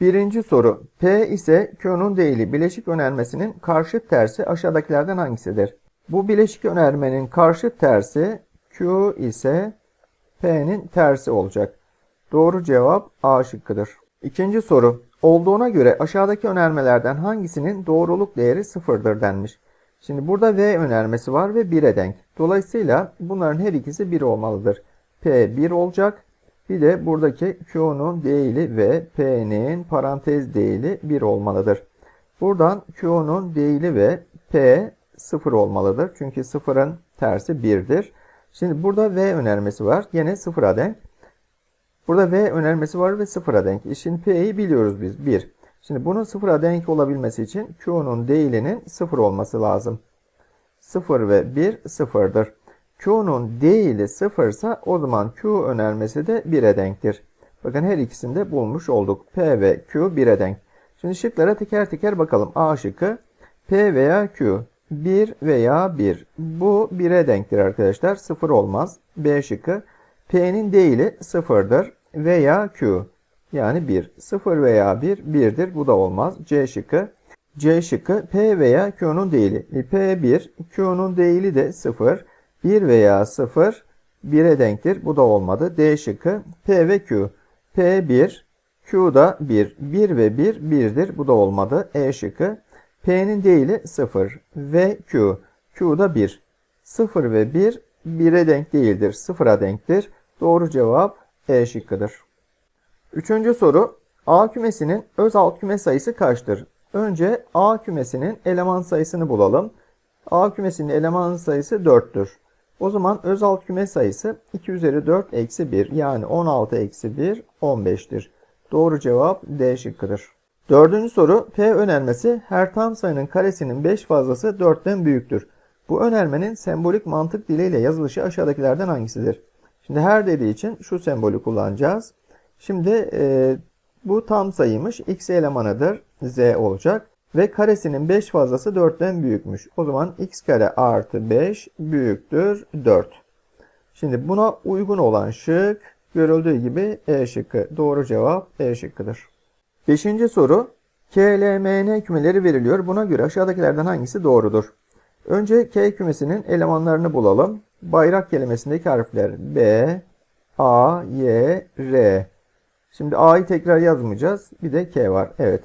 Birinci soru. P ise Q'nun değili bileşik önermesinin karşıt tersi aşağıdakilerden hangisidir? Bu bileşik önermenin karşıt tersi Q ise P'nin tersi olacak. Doğru cevap A şıkkıdır. İkinci soru. Olduğuna göre aşağıdaki önermelerden hangisinin doğruluk değeri sıfırdır denmiş. Şimdi burada V önermesi var ve 1'e denk. Dolayısıyla bunların her ikisi 1 olmalıdır. P 1 olacak. Bir de buradaki Q'nun değili ve P'nin parantez değili 1 olmalıdır. Buradan Q'nun değili ve P 0 olmalıdır. Çünkü 0'ın tersi 1'dir. Şimdi burada V önermesi var. Yine 0'a denk. Burada V önermesi var ve 0'a denk. E Şimdi P'yi biliyoruz biz. 1. Şimdi bunun 0'a denk olabilmesi için Q'nun değilinin 0 olması lazım. 0 ve 1 0'dır. Q'nun değili 0 ise o zaman Q önermesi de 1'e denktir. Bakın her ikisini de bulmuş olduk. P ve Q 1'e denk. Şimdi şıklara teker teker bakalım. A şıkkı P veya Q 1 veya 1. Bu 1'e denktir arkadaşlar. 0 olmaz. B şıkkı P'nin değili 0'dır veya Q yani 1. 0 veya 1 1'dir. Bu da olmaz. C şıkkı C şıkkı P veya Q'nun değili. E, P 1, Q'nun değili de 0. 1 veya 0 1'e denktir. Bu da olmadı. D şıkkı P ve Q. P 1, Q da 1. 1 ve 1 1'dir. Bu da olmadı. E şıkkı P'nin değili 0 ve Q. Q da 1. 0 ve 1 1'e denk değildir. 0'a denktir. Doğru cevap E şıkkıdır. Üçüncü soru. A kümesinin öz alt küme sayısı kaçtır? Önce A kümesinin eleman sayısını bulalım. A kümesinin eleman sayısı 4'tür. O zaman öz alt küme sayısı 2 üzeri 4 eksi 1 yani 16 eksi 1 15'tir. Doğru cevap D şıkkıdır. Dördüncü soru P önermesi her tam sayının karesinin 5 fazlası 4'ten büyüktür. Bu önermenin sembolik mantık diliyle yazılışı aşağıdakilerden hangisidir? Şimdi her dediği için şu sembolü kullanacağız. Şimdi e, bu tam sayıymış. X elemanıdır. Z olacak. Ve karesinin 5 fazlası 4'ten büyükmüş. O zaman x kare artı 5 büyüktür 4. Şimdi buna uygun olan şık görüldüğü gibi E şıkkı. Doğru cevap E şıkkıdır. Beşinci soru. K, L, M, N kümeleri veriliyor. Buna göre aşağıdakilerden hangisi doğrudur? Önce K kümesinin elemanlarını bulalım. Bayrak kelimesindeki harfler B, A, Y, R. Şimdi A'yı tekrar yazmayacağız. Bir de K var. Evet.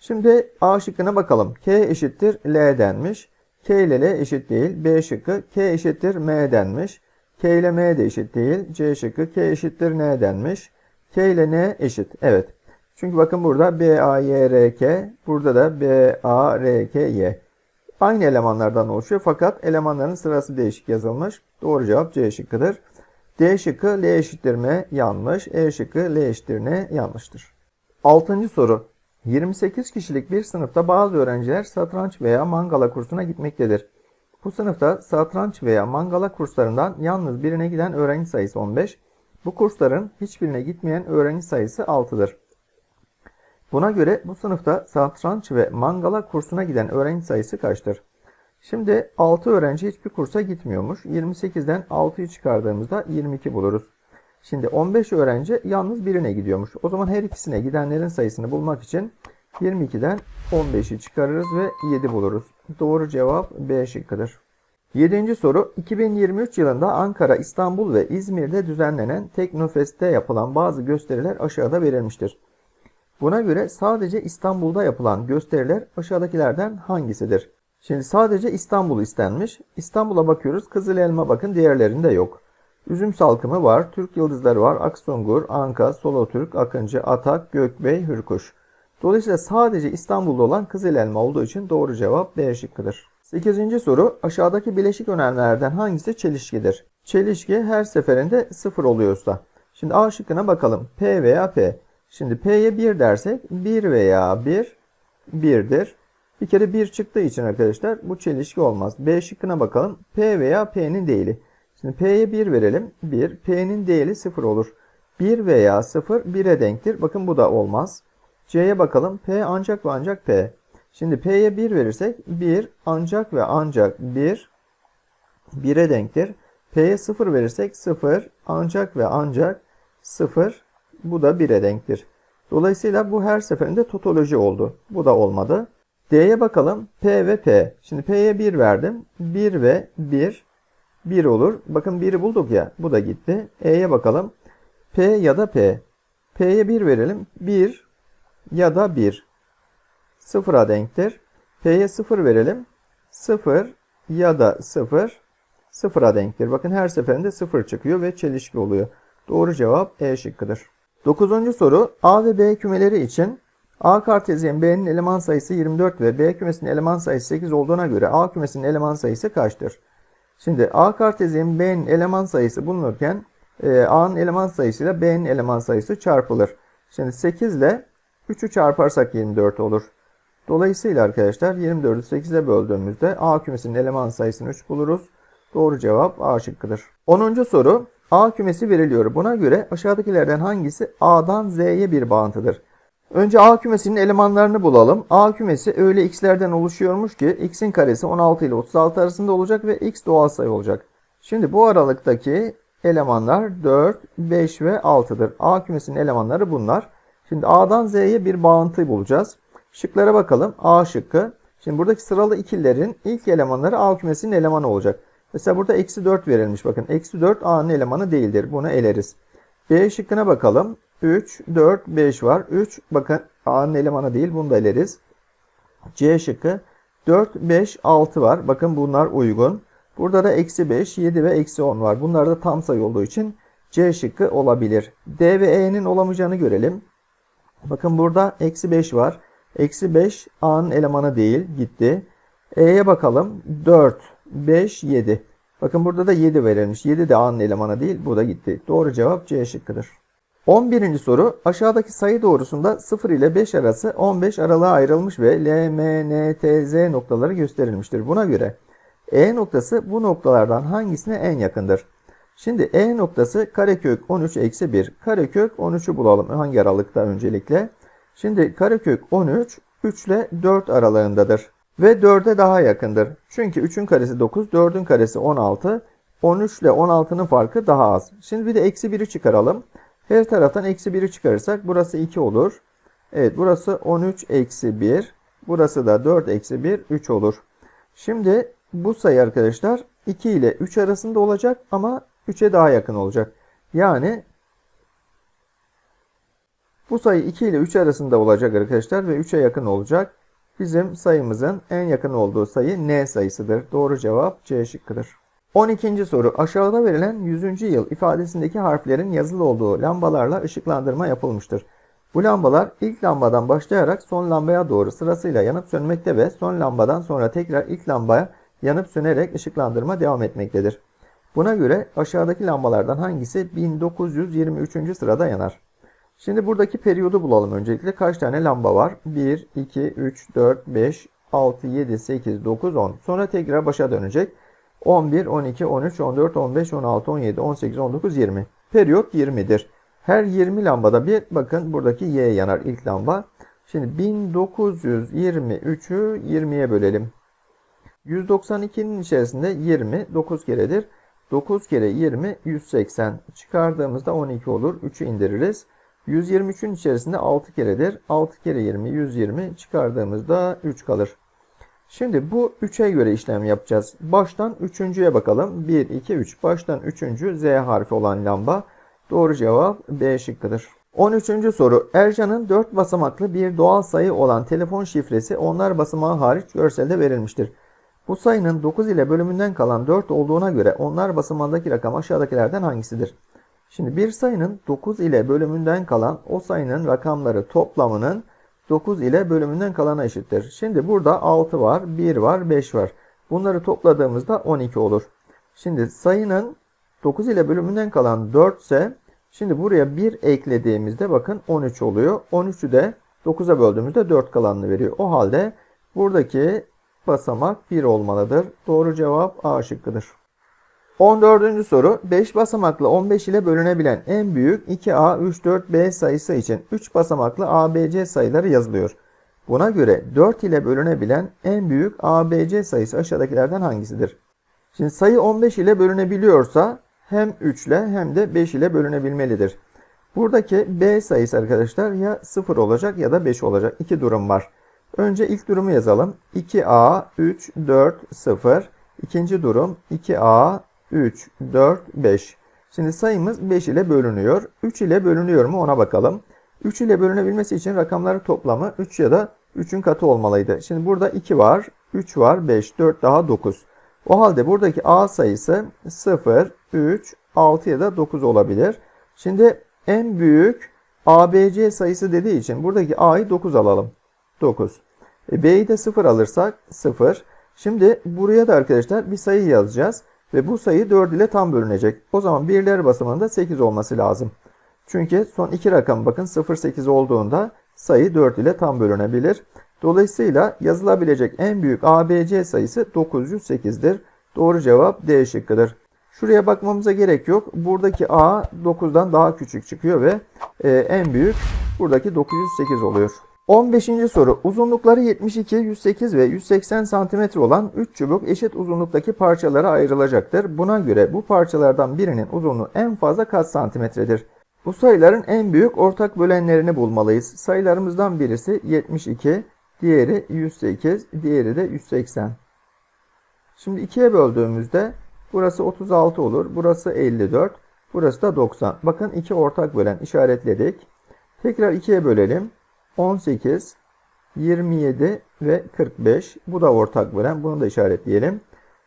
Şimdi A şıkkına bakalım. K eşittir L denmiş. K ile L eşit değil. B şıkkı K eşittir M denmiş. K ile M de eşit değil. C şıkkı K eşittir N denmiş. K ile N eşit. Evet. Çünkü bakın burada B, A, Y, R, K. Burada da B, A, R, K, Y. Aynı elemanlardan oluşuyor fakat elemanların sırası değişik yazılmış. Doğru cevap C şıkkıdır. D şıkkı L eşittir M yanlış. E şıkkı L eşittir N yanlıştır. Altıncı soru. 28 kişilik bir sınıfta bazı öğrenciler satranç veya mangala kursuna gitmektedir. Bu sınıfta satranç veya mangala kurslarından yalnız birine giden öğrenci sayısı 15. Bu kursların hiçbirine gitmeyen öğrenci sayısı 6'dır. Buna göre bu sınıfta satranç ve mangala kursuna giden öğrenci sayısı kaçtır? Şimdi 6 öğrenci hiçbir kursa gitmiyormuş. 28'den 6'yı çıkardığımızda 22 buluruz. Şimdi 15 öğrenci yalnız birine gidiyormuş. O zaman her ikisine gidenlerin sayısını bulmak için 22'den 15'i çıkarırız ve 7 buluruz. Doğru cevap B şıkkıdır. 7. soru 2023 yılında Ankara, İstanbul ve İzmir'de düzenlenen Teknofest'te yapılan bazı gösteriler aşağıda verilmiştir. Buna göre sadece İstanbul'da yapılan gösteriler aşağıdakilerden hangisidir? Şimdi sadece İstanbul istenmiş. İstanbul'a bakıyoruz. Kızıl elma bakın diğerlerinde yok. Üzüm salkımı var. Türk yıldızları var. Aksungur, Anka, Solotürk, Akıncı, Atak, Gökbey, Hürkuş. Dolayısıyla sadece İstanbul'da olan kızıl elma olduğu için doğru cevap B şıkkıdır. 8. soru aşağıdaki bileşik önermelerden hangisi çelişkidir? Çelişki her seferinde 0 oluyorsa. Şimdi A şıkkına bakalım. P veya P. Şimdi P'ye 1 dersek 1 veya 1 1'dir. Bir kere 1 çıktığı için arkadaşlar bu çelişki olmaz. B şıkkına bakalım. P veya P'nin değili. Şimdi P'ye 1 verelim. 1. P'nin değili 0 olur. 1 veya 0 1'e denktir. Bakın bu da olmaz. C'ye bakalım. P ancak ve ancak P. Şimdi P'ye 1 verirsek 1 ancak ve ancak 1 1'e denktir. P'ye 0 verirsek 0 ancak ve ancak 0 bu da 1'e denktir. Dolayısıyla bu her seferinde totoloji oldu. Bu da olmadı. D'ye bakalım. P ve P. Şimdi P'ye 1 verdim. 1 ve 1. 1 olur. Bakın 1'i bulduk ya. Bu da gitti. E'ye bakalım. P ya da P. P'ye 1 verelim. 1 ya da 1. Sıfıra denktir. P'ye 0 verelim. 0 ya da 0 sıfıra denktir. Bakın her seferinde 0 çıkıyor ve çelişki oluyor. Doğru cevap E şıkkıdır. Dokuzuncu soru A ve B kümeleri için A kartezyen B'nin eleman sayısı 24 ve B kümesinin eleman sayısı 8 olduğuna göre A kümesinin eleman sayısı kaçtır? Şimdi A kartezyen B'nin eleman sayısı bulunurken e, A'nın eleman sayısıyla B'nin eleman sayısı çarpılır. Şimdi 8 ile 3'ü çarparsak 24 olur. Dolayısıyla arkadaşlar 24'ü 8'e böldüğümüzde A kümesinin eleman sayısını 3 buluruz. Doğru cevap A şıkkıdır. 10. soru A kümesi veriliyor. Buna göre aşağıdakilerden hangisi A'dan Z'ye bir bağıntıdır? Önce A kümesinin elemanlarını bulalım. A kümesi öyle x'lerden oluşuyormuş ki x'in karesi 16 ile 36 arasında olacak ve x doğal sayı olacak. Şimdi bu aralıktaki elemanlar 4, 5 ve 6'dır. A kümesinin elemanları bunlar. Şimdi A'dan Z'ye bir bağıntı bulacağız. Şıklara bakalım. A şıkkı. Şimdi buradaki sıralı ikililerin ilk elemanları A kümesinin elemanı olacak. Mesela burada eksi 4 verilmiş. Bakın eksi 4 A'nın elemanı değildir. Bunu eleriz. B şıkkına bakalım. 3, 4, 5 var. 3 bakın A'nın elemanı değil. Bunu da eleriz. C şıkkı 4, 5, 6 var. Bakın bunlar uygun. Burada da eksi 5, 7 ve eksi 10 var. Bunlar da tam sayı olduğu için C şıkkı olabilir. D ve E'nin olamayacağını görelim. Bakın burada eksi 5 var. Eksi 5 A'nın elemanı değil. Gitti. E'ye bakalım. 4, 5, 7. Bakın burada da 7 verilmiş. 7 de A'nın elemanı değil. Bu da gitti. Doğru cevap C şıkkıdır. 11. soru aşağıdaki sayı doğrusunda 0 ile 5 arası 15 aralığa ayrılmış ve L, M, N, T, Z noktaları gösterilmiştir. Buna göre E noktası bu noktalardan hangisine en yakındır? Şimdi E noktası karekök 13 eksi 1. Karekök 13'ü bulalım. Hangi aralıkta öncelikle? Şimdi karekök 13 3 ile 4 aralığındadır. Ve 4'e daha yakındır. Çünkü 3'ün karesi 9, 4'ün karesi 16. 13 ile 16'nın farkı daha az. Şimdi bir de eksi 1'i çıkaralım. Her taraftan eksi 1'i çıkarırsak burası 2 olur. Evet burası 13 eksi 1. Burası da 4 eksi 1 3 olur. Şimdi bu sayı arkadaşlar 2 ile 3 arasında olacak ama 3'e daha yakın olacak. Yani bu sayı 2 ile 3 arasında olacak arkadaşlar ve 3'e yakın olacak. Bizim sayımızın en yakın olduğu sayı n sayısıdır. Doğru cevap C şıkkıdır. 12. soru aşağıda verilen 100. yıl ifadesindeki harflerin yazılı olduğu lambalarla ışıklandırma yapılmıştır. Bu lambalar ilk lambadan başlayarak son lambaya doğru sırasıyla yanıp sönmekte ve son lambadan sonra tekrar ilk lambaya yanıp sönerek ışıklandırma devam etmektedir. Buna göre aşağıdaki lambalardan hangisi 1923. sırada yanar? Şimdi buradaki periyodu bulalım öncelikle. Kaç tane lamba var? 1, 2, 3, 4, 5, 6, 7, 8, 9, 10. Sonra tekrar başa dönecek. 11, 12, 13, 14, 15, 16, 17, 18, 19, 20. Periyot 20'dir. Her 20 lambada bir bakın buradaki Y yanar ilk lamba. Şimdi 1923'ü 20'ye bölelim. 192'nin içerisinde 20 9 keredir. 9 kere 20 180. Çıkardığımızda 12 olur. 3'ü indiririz. 123'ün içerisinde 6 keredir. 6 kere 20 120 çıkardığımızda 3 kalır. Şimdi bu 3'e göre işlem yapacağız. Baştan 3.'ye bakalım. 1, 2, 3. Baştan 3. Z harfi olan lamba. Doğru cevap B şıkkıdır. 13. soru. Ercan'ın 4 basamaklı bir doğal sayı olan telefon şifresi onlar basamağı hariç görselde verilmiştir. Bu sayının 9 ile bölümünden kalan 4 olduğuna göre onlar basamağındaki rakam aşağıdakilerden hangisidir? Şimdi bir sayının 9 ile bölümünden kalan o sayının rakamları toplamının 9 ile bölümünden kalana eşittir. Şimdi burada 6 var, 1 var, 5 var. Bunları topladığımızda 12 olur. Şimdi sayının 9 ile bölümünden kalan 4 ise şimdi buraya 1 eklediğimizde bakın 13 oluyor. 13'ü de 9'a böldüğümüzde 4 kalanını veriyor. O halde buradaki basamak 1 olmalıdır. Doğru cevap A şıkkıdır. 14. soru 5 basamaklı 15 ile bölünebilen en büyük 2A, 3, 4, B sayısı için 3 basamaklı ABC sayıları yazılıyor. Buna göre 4 ile bölünebilen en büyük ABC sayısı aşağıdakilerden hangisidir? Şimdi sayı 15 ile bölünebiliyorsa hem 3 ile hem de 5 ile bölünebilmelidir. Buradaki B sayısı arkadaşlar ya 0 olacak ya da 5 olacak. İki durum var. Önce ilk durumu yazalım. 2A 3 4 0. İkinci durum 2A 3 4 5. Şimdi sayımız 5 ile bölünüyor. 3 ile bölünüyor mu ona bakalım. 3 ile bölünebilmesi için rakamların toplamı 3 ya da 3'ün katı olmalıydı. Şimdi burada 2 var, 3 var, 5, 4 daha 9. O halde buradaki A sayısı 0, 3, 6 ya da 9 olabilir. Şimdi en büyük ABC sayısı dediği için buradaki A'yı 9 alalım. 9. E, B'yi de 0 alırsak 0. Şimdi buraya da arkadaşlar bir sayı yazacağız. Ve bu sayı 4 ile tam bölünecek. O zaman birler basamağında 8 olması lazım. Çünkü son iki rakam bakın 0,8 olduğunda sayı 4 ile tam bölünebilir. Dolayısıyla yazılabilecek en büyük ABC sayısı 908'dir. Doğru cevap D şıkkıdır. Şuraya bakmamıza gerek yok. Buradaki A 9'dan daha küçük çıkıyor ve e, en büyük buradaki 908 oluyor. 15. soru. Uzunlukları 72, 108 ve 180 cm olan 3 çubuk eşit uzunluktaki parçalara ayrılacaktır. Buna göre bu parçalardan birinin uzunluğu en fazla kaç santimetredir? Bu sayıların en büyük ortak bölenlerini bulmalıyız. Sayılarımızdan birisi 72, diğeri 108, diğeri de 180. Şimdi ikiye böldüğümüzde burası 36 olur, burası 54, burası da 90. Bakın iki ortak bölen işaretledik. Tekrar ikiye bölelim. 18, 27 ve 45. Bu da ortak bölen. Bunu da işaretleyelim.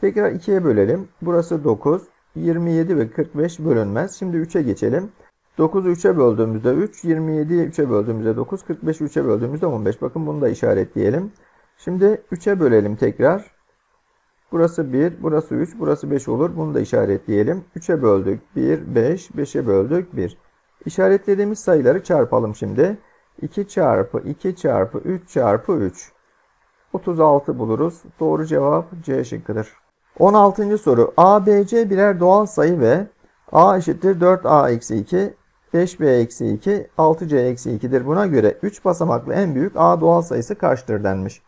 Tekrar 2'ye bölelim. Burası 9, 27 ve 45 bölünmez. Şimdi 3'e geçelim. 9'u 3'e böldüğümüzde 3, 27'yi 3'e böldüğümüzde 9, 45'i 3'e böldüğümüzde 15. Bakın bunu da işaretleyelim. Şimdi 3'e bölelim tekrar. Burası 1, burası 3, burası 5 olur. Bunu da işaretleyelim. 3'e böldük 1, 5, 5'e böldük 1. İşaretlediğimiz sayıları çarpalım şimdi. 2 çarpı 2 çarpı 3 çarpı 3. 36 buluruz. Doğru cevap C şıkkıdır. 16. soru. A, B, C birer doğal sayı ve A eşittir 4A eksi 2, 5B eksi 2, 6C eksi 2'dir. Buna göre 3 basamaklı en büyük A doğal sayısı kaçtır denmiş.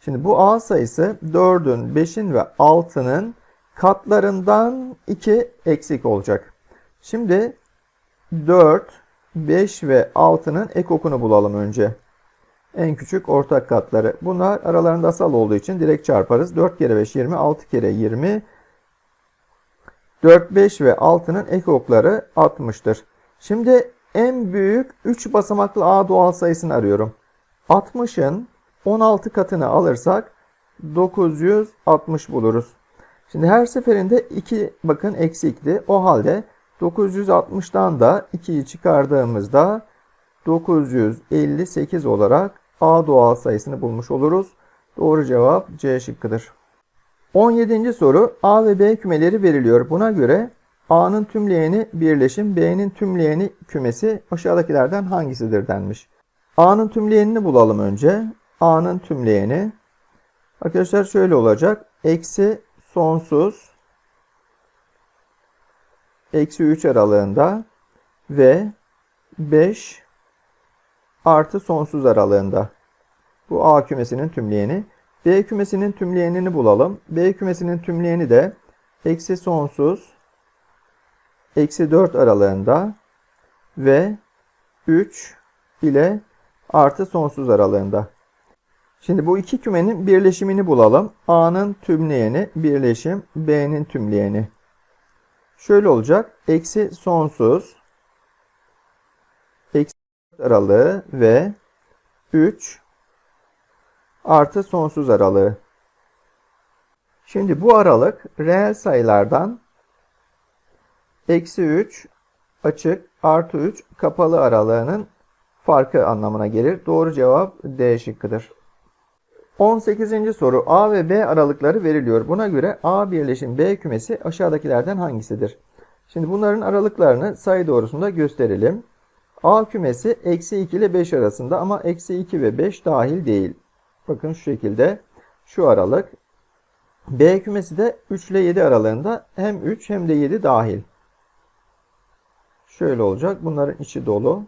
Şimdi bu A sayısı 4'ün, 5'in ve 6'nın katlarından 2 eksik olacak. Şimdi 4, 5 ve 6'nın ekokunu bulalım önce. En küçük ortak katları. Bunlar aralarında asal olduğu için direkt çarparız. 4 kere 5 20, 6 kere 20. 4, 5 ve 6'nın ekokları 60'tır. Şimdi en büyük 3 basamaklı A doğal sayısını arıyorum. 60'ın 16 katını alırsak 960 buluruz. Şimdi her seferinde 2 bakın eksikti. O halde 960'dan da 2'yi çıkardığımızda 958 olarak A doğal sayısını bulmuş oluruz. Doğru cevap C şıkkıdır. 17. soru A ve B kümeleri veriliyor. Buna göre A'nın tümleyeni birleşim, B'nin tümleyeni kümesi aşağıdakilerden hangisidir denmiş. A'nın tümleyenini bulalım önce. A'nın tümleyeni arkadaşlar şöyle olacak. Eksi sonsuz eksi 3 aralığında ve 5 artı sonsuz aralığında. Bu A kümesinin tümleyeni. B kümesinin tümleyenini bulalım. B kümesinin tümleyeni de eksi sonsuz eksi 4 aralığında ve 3 ile artı sonsuz aralığında. Şimdi bu iki kümenin birleşimini bulalım. A'nın tümleyeni birleşim B'nin tümleyeni. Şöyle olacak. Eksi sonsuz eksi aralığı ve 3 artı sonsuz aralığı. Şimdi bu aralık reel sayılardan eksi 3 açık artı 3 kapalı aralığının farkı anlamına gelir. Doğru cevap D şıkkıdır. 18. soru A ve B aralıkları veriliyor. Buna göre A birleşim B kümesi aşağıdakilerden hangisidir? Şimdi bunların aralıklarını sayı doğrusunda gösterelim. A kümesi eksi 2 ile 5 arasında ama eksi 2 ve 5 dahil değil. Bakın şu şekilde şu aralık. B kümesi de 3 ile 7 aralığında hem 3 hem de 7 dahil. Şöyle olacak. Bunların içi dolu.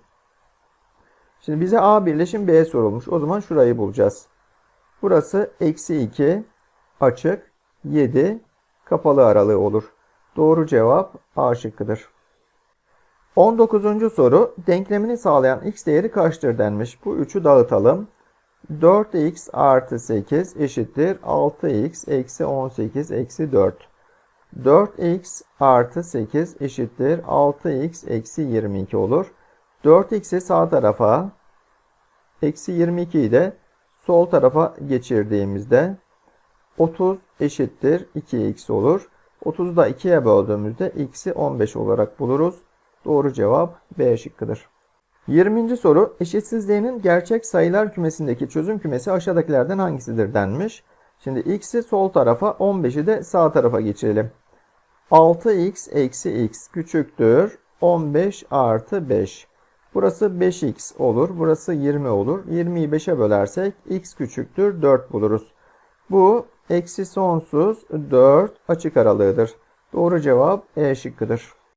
Şimdi bize A birleşim B sorulmuş. O zaman şurayı bulacağız. Burası eksi 2 açık 7 kapalı aralığı olur. Doğru cevap A şıkkıdır. 19. soru denklemini sağlayan x değeri kaçtır denmiş. Bu üçü dağıtalım. 4x artı 8 eşittir 6x eksi 18 eksi 4. 4x artı 8 eşittir 6x eksi 22 olur. 4x'i sağ tarafa eksi 22'yi de sol tarafa geçirdiğimizde 30 eşittir 2x olur. 30'u da 2'ye böldüğümüzde x'i 15 olarak buluruz. Doğru cevap B şıkkıdır. 20. soru eşitsizliğinin gerçek sayılar kümesindeki çözüm kümesi aşağıdakilerden hangisidir denmiş. Şimdi x'i sol tarafa 15'i de sağ tarafa geçirelim. 6x eksi x küçüktür 15 artı 5. Burası 5x olur. Burası 20 olur. 20'yi 5'e bölersek x küçüktür 4 buluruz. Bu eksi sonsuz 4 açık aralığıdır. Doğru cevap E şıkkıdır.